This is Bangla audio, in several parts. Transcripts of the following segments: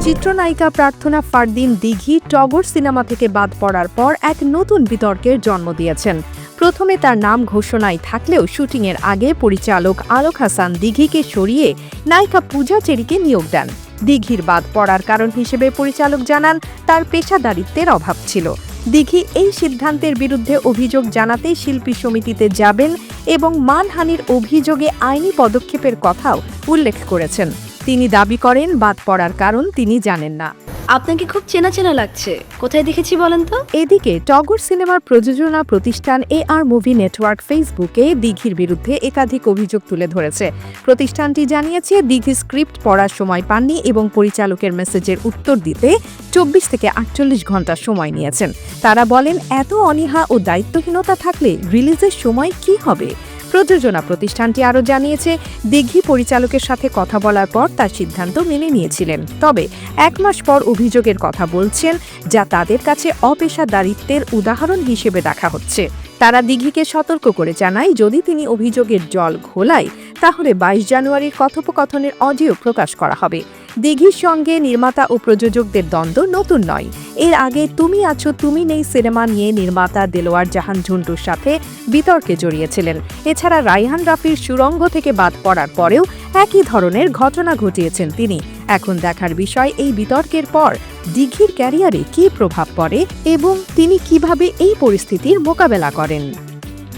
চিত্রনায়িকা প্রার্থনা ফারদিন দিঘি টগর সিনেমা থেকে বাদ পড়ার পর এক নতুন বিতর্কের জন্ম দিয়েছেন। প্রথমে তার নাম ঘোষণায় থাকলেও শুটিংয়ের আগে পরিচালক আলোক হাসান দিঘিকে সরিয়ে নায়িকা পূজা চেরিকে নিয়োগ দেন। দিঘির বাদ পড়ার কারণ হিসেবে পরিচালক জানান, তার পেশাদারিত্বের অভাব ছিল। দিঘি এই সিদ্ধান্তের বিরুদ্ধে অভিযোগ জানাতেই শিল্পী সমিতিতে যাবেন এবং মানহানির অভিযোগে আইনি পদক্ষেপের কথাও উল্লেখ করেছেন। তিনি দাবি করেন, বাদ পড়ার কারণ তিনি জানেন না। আপনাকে খুব চেনা চেনা লাগছে। কোথায় দেখেছি বলেন তো? এদিকে, টগর সিনেমার প্রযোজনা প্রতিষ্ঠান এ আর মুভি নেটওয়ার্ক ফেসবুকে দিঘির বিরুদ্ধে একাধিক অভিযোগ তুলে ধরেছে। প্রতিষ্ঠানটি জানিয়েছে, দিঘি স্ক্রিপ্ট পড়ার সময় পাননি এবং পরিচালকের মেসেজের উত্তর দিতে চব্বিশ থেকে আটচল্লিশ ঘণ্টা সময় নিয়েছেন। তারা বলেন, এত অনীহা ও দায়িত্বহীনতা থাকলে রিলিজের সময় কি হবে? প্রযোজনা প্রতিষ্ঠানটি আরও জানিয়েছে, দিঘি পরিচালকের সাথে কথা বলার পর তার সিদ্ধান্ত মেনে নিয়েছিলেন। তবে এক মাস পর অভিযোগের কথা বলছেন, যা তাদের কাছে অপেশাদারিত্বের উদাহরণ হিসেবে দেখা হচ্ছে। তারা দিঘিকে সতর্ক করে জানায়, যদি তিনি অভিযোগের জল ঘোলায় তাহলে বাইশ জানুয়ারির কথোপকথনের অডিও প্রকাশ করা হবে। দিঘির সঙ্গে নির্মাতা ও প্রযোজকদের দ্বন্দ্ব নতুন নয়। এর আগে তুমি আছো, তুমি নেই সিনেমা নিয়ে নির্মাতা দেলোয়ার জাহান ঝুন্টুর সাথে বিতর্কে জড়িয়েছিলেন। এছাড়া রাইহান রাফির সুরঙ্গ থেকে বাদ পড়ার পরেও একই ধরনের ঘটনা ঘটিয়েছেন তিনি। এখন দেখার বিষয় এই বিতর্কের পর দিঘির ক্যারিয়ারে কী প্রভাব পড়ে এবং তিনি কীভাবে এই পরিস্থিতির মোকাবেলা করেন?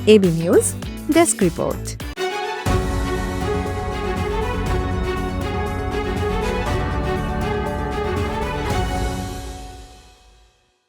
AB news, desk report.